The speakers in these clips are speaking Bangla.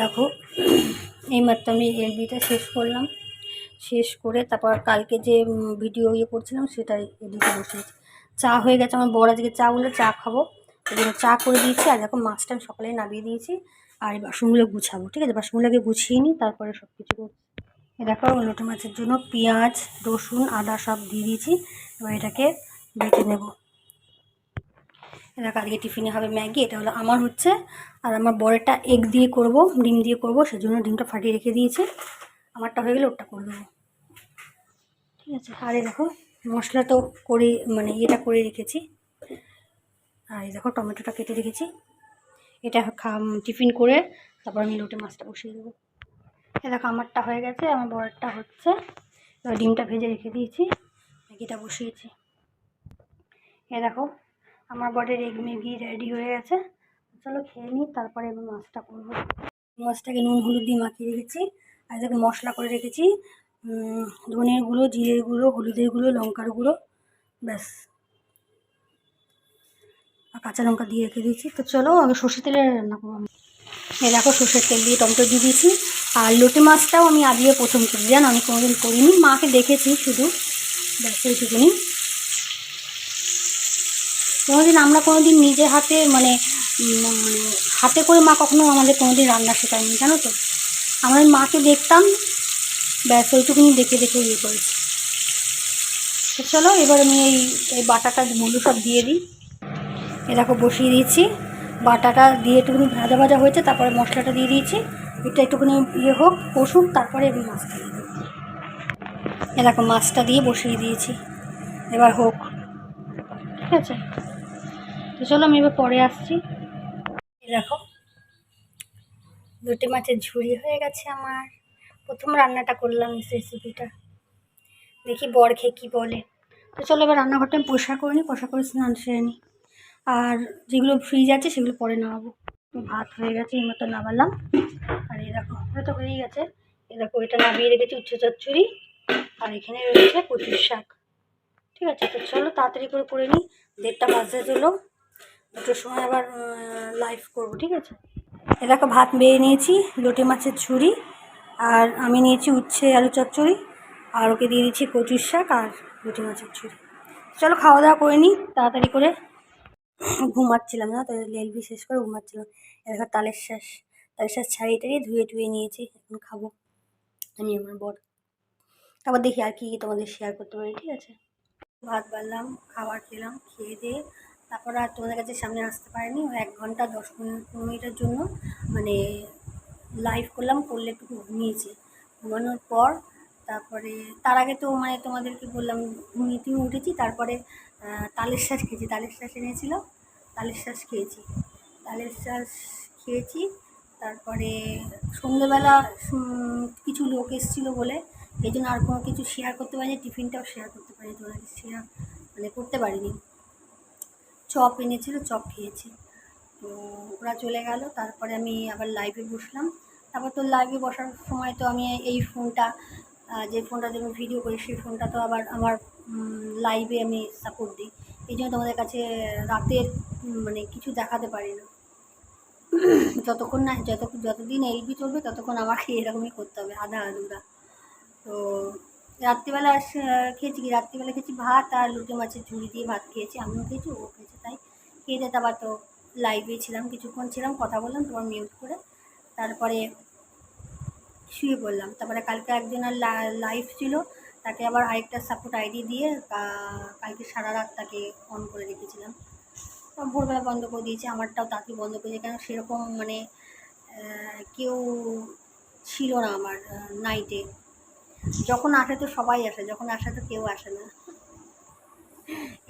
দেখো, এইমাত্র আমি এলবিটা শেষ করলাম। শেষ করে তারপর কালকে যে ভিডিও ইয়ে করছিলাম সেটাই এদিকে বসেছি চা হয়ে গেছে, আমার বড় আজকে চা বলে চা খাব। জন্য চা করে দিয়েছি, আর দেখো মাছটা আমি সকালে নামিয়ে দিয়েছি, আর এই বাসনগুলো গুছাবো, ঠিক আছে? বাসনগুলোকে গুছিয়ে নিই, তারপরে সব কিছু করব এ দেখো লোটে মাছের জন্য পেঁয়াজ, রসুন, আদা সব দিয়ে দিয়েছি, এবার এটাকে বেটে নেব। দেখো কালকে টিফিনে হবে ম্যাগি, এটা হলো আমার হচ্ছে। আর আমার বড়টা এগ দিয়ে করব, ডিম দিয়ে করব, সেজন্য ডিমটা ফাটিয়ে রেখে দিয়েছি। আমারটা হয়ে গেলে ওটা করে দেবো। ঠিক আছে, আর এই দেখো, মশলা তো করে মানে ইয়েটা করে রেখেছি। আর এই দেখো, টমেটোটা কেটে রেখেছি। এটা টিফিন করে তারপর আমি লোটে মাছটা বসিয়ে দেবো। এ দেখো, আমারটা হয়ে গেছে, আমার বড়টা হচ্ছে। এবার ডিমটা ভেজে রেখে দিয়েছি, ম্যাগিটা বসিয়েছি। এ দেখো আমার বডির এগ ম্যাগি রেডি হয়ে গেছে। চলো খেয়ে নিই, তারপরে আমি মাছটা করব। মাছটাকে নুন, হলুদ দিয়ে মাখিয়ে রেখেছি। আর দেখো মশলা করে রেখেছি ধনের গুঁড়ো, জিরের গুঁড়ো, হলুদের গুঁড়ো, লঙ্কার গুঁড়ো, ব্যাস। আর কাঁচা লঙ্কা দিয়ে রেখে দিয়েছি। তো চলো আগে সর্ষে তেলে রান্না করব। আমি এই দেখো সর্ষের তেল দিয়ে টমেটো দিয়ে দিয়েছি। আর লোটে মাছটাও আমি আজকে প্রথম করি। জানো, আমি কোনোদিন করিনি। মাকে দেখেছি শুধু। ব্যাস, এইটুকুনি। কোনোদিন আমরা কোনোদিন নিজে হাতে মানে মানে হাতে করে মা কখনো আমাদের কোনোদিন রান্না শেখায়নি, জানো তো? আমাদের মাকে দেখতাম, ব্যাস ওইটুকুনি দেখে দেখে ইয়ে করেছি। তো চলো, এবার আমি এই এই বাটাটা মুলু সব দিয়ে দিই। এ দেখো, বসিয়ে দিয়েছি। বাটাটা দিয়ে একটুখানি ভাজা ভাজা হয়েছে, তারপরে মশলাটা দিয়ে দিয়েছি। এটা একটুখানি ইয়ে হোক, কষুক, তারপরে আমি মাছটা দিয়ে দেবো এ দেখো, মাছটা দিয়ে বসিয়ে দিয়েছি। এবার হোক। ঠিক আছে? তো চলো আমি এবার পরে আসছি। দেখো, দুটি মাছের ঝুড়ি হয়ে গেছে আমার। প্রথম রান্নাটা করলাম রেসিপিটা দেখি বর খেয়ে কী বলে। তো চলো এবার রান্নাঘরটা আমি পরিষ্কার করে নিই, পরিষ্কার করে স্নান সেরে নিই। আর যেগুলো ফ্রিজ আছে সেগুলো পরে নামাবো। ভাত হয়ে গেছে, এই মতো নামালাম। আর এই দেখো হয়তো হয়েই গেছে। এই দেখো, এটা নামিয়ে রেখেছি উচ্ছে চচ্চড়ি। আর এখানে রয়েছে কচুর শাক। ঠিক আছে, তো চলো তাড়াতাড়ি করে করে নিই। দেড়টা বাজতে চলো দুটোর সময় আবার লাইভ করব, ঠিক আছে? এ দেখো, ভাত বেয়ে নিয়েছি, লোটে মাছের ঝুড়ি, আর আমি নিয়েছি উচ্ছে আলু চচ্চড়ি, আর ওকে দিয়ে দিচ্ছি কচুর শাক আর লোটে মাছের ঝুড়ি। চলো, খাওয়া দাওয়া করে নিই, তাড়াতাড়ি করে ঘুমাচ্ছিলাম না তো? লেলবি শেষ করে ঘুমাচ্ছিলাম। এ দেখো, তালের শ্বাস তালের শ্বাস ছাড়িয়ে টাড়িয়ে ধুয়ে টুয়ে নিয়েছি, এখন খাব। আমি আমার বর। তারপর দেখি আর কি তোমাদের শেয়ার করতে পারি, ঠিক আছে? ভাত বাড়লাম, খাবার খেলাম, খেয়ে দিয়ে তারপর আর তোমাদের কাছে সামনে আসতে পারিনি, ওই এক ঘণ্টা, দশ মিনিট পনেরো মিনিটের জন্য মানে লাইভ করলাম, করলে একটু ঘুমিয়েছি। ঘুমানোর পর তারপরে, তার আগে তো মানে তোমাদেরকে বললাম ঘুমিয়ে টুমিয়ে উঠেছি, তারপরে তালের শ্বাস খেয়েছি, তালের শ্বাস এনেছিল, তালের শ্বাস খেয়েছি। তালের শ্বাস খেয়েছি, তারপরে সন্ধ্যেবেলা কিছু লোক এসেছিল বলে, এই জন্য আর কোনো কিছু শেয়ার করতে পারিনি, টিফিনটাও শেয়ার করতে পারিনি তোমাদের শেয়ার মানে করতে পারিনি। চপ এনেছিল, চপ খেয়েছি। তো ওরা চলে গেল, তারপরে আমি আবার লাইভে বসলাম। তারপর তো লাইভে বসার সময় তো আমি এই ফোনটা যে ফোনটা দিয়ে আমি ভিডিও করি, সেই ফোনটা তো আবার আমার লাইভে আমি সাপোর্ট দিই। এই জন্য তোমাদের কাছে রাতের মানে কিছু দেখাতে পারি না। যতক্ষণ না, যত, যতদিন এলবি চলবে, ততক্ষণ আমাকে এরকমই করতে হবে আধা আধুরা তো রাত্রিবেলা খেয়েছি কি? রাত্রিবেলা খেয়েছি ভাত আর লুটে মাছের ঝুড়ি দিয়ে ভাত খেয়েছি, আমিও খেয়েছি, ও খেয়েছে, তাই খেয়ে দিয়ে আবার তো লাইভে ছিলাম, কিছুক্ষণ ছিলাম, কথা বললাম, তোমার মিউট করে তারপরে শুয়ে পড়লাম। তারপরে কালকে একজনের লাইভ ছিল, তাকে আবার আরেকটা সাপোর্ট আইডি দিয়ে কালকে সারা রাত তাকে অন করে রেখেছিলাম। ভোরবেলা বন্ধ করে দিয়েছি, আমারটাও তাকে বন্ধ করেছে কেন সেরকম মানে কেউ ছিল না আমার নাইটে যখন আসে তো সবাই আসে, যখন আসে তো কেউ আসে না।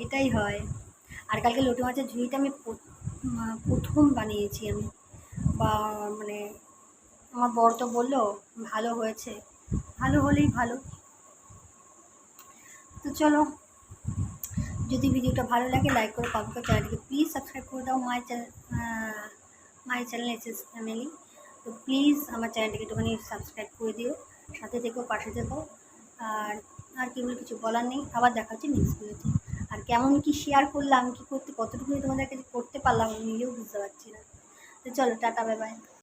এটাই হয়। আর কালকে লোটে মাছের ঝুড়িটা আমি প্রথম বানিয়েছি আমি। বা মানে আমার বর তো বলল, ভালো হয়েছে। ভালো হলেই ভালো। তো চলো, যদি ভিডিওটা ভালো লাগে লাইক করে কমেন্ট করে, চ্যানেলটিকে প্লিজ সাবস্ক্রাইব করে দাও my channel my channel S S family তো প্লিজ আমার চ্যানেলটিকে একটুখানি সাবস্ক্রাইব করে দিও। সাথে থেকো, পাশে থেকো। আর আর কি বলে, কিছু বলার নেই। আবার দেখা হচ্ছে নেক্সট ভিডিওতে আর কেমন কি শেয়ার করলাম, কি করতে কতটুকু তোমাদের কাছে করতে পারলাম, আমি নিজেও বুঝতে পারছি না। তো চলো, টাটা বাই বাই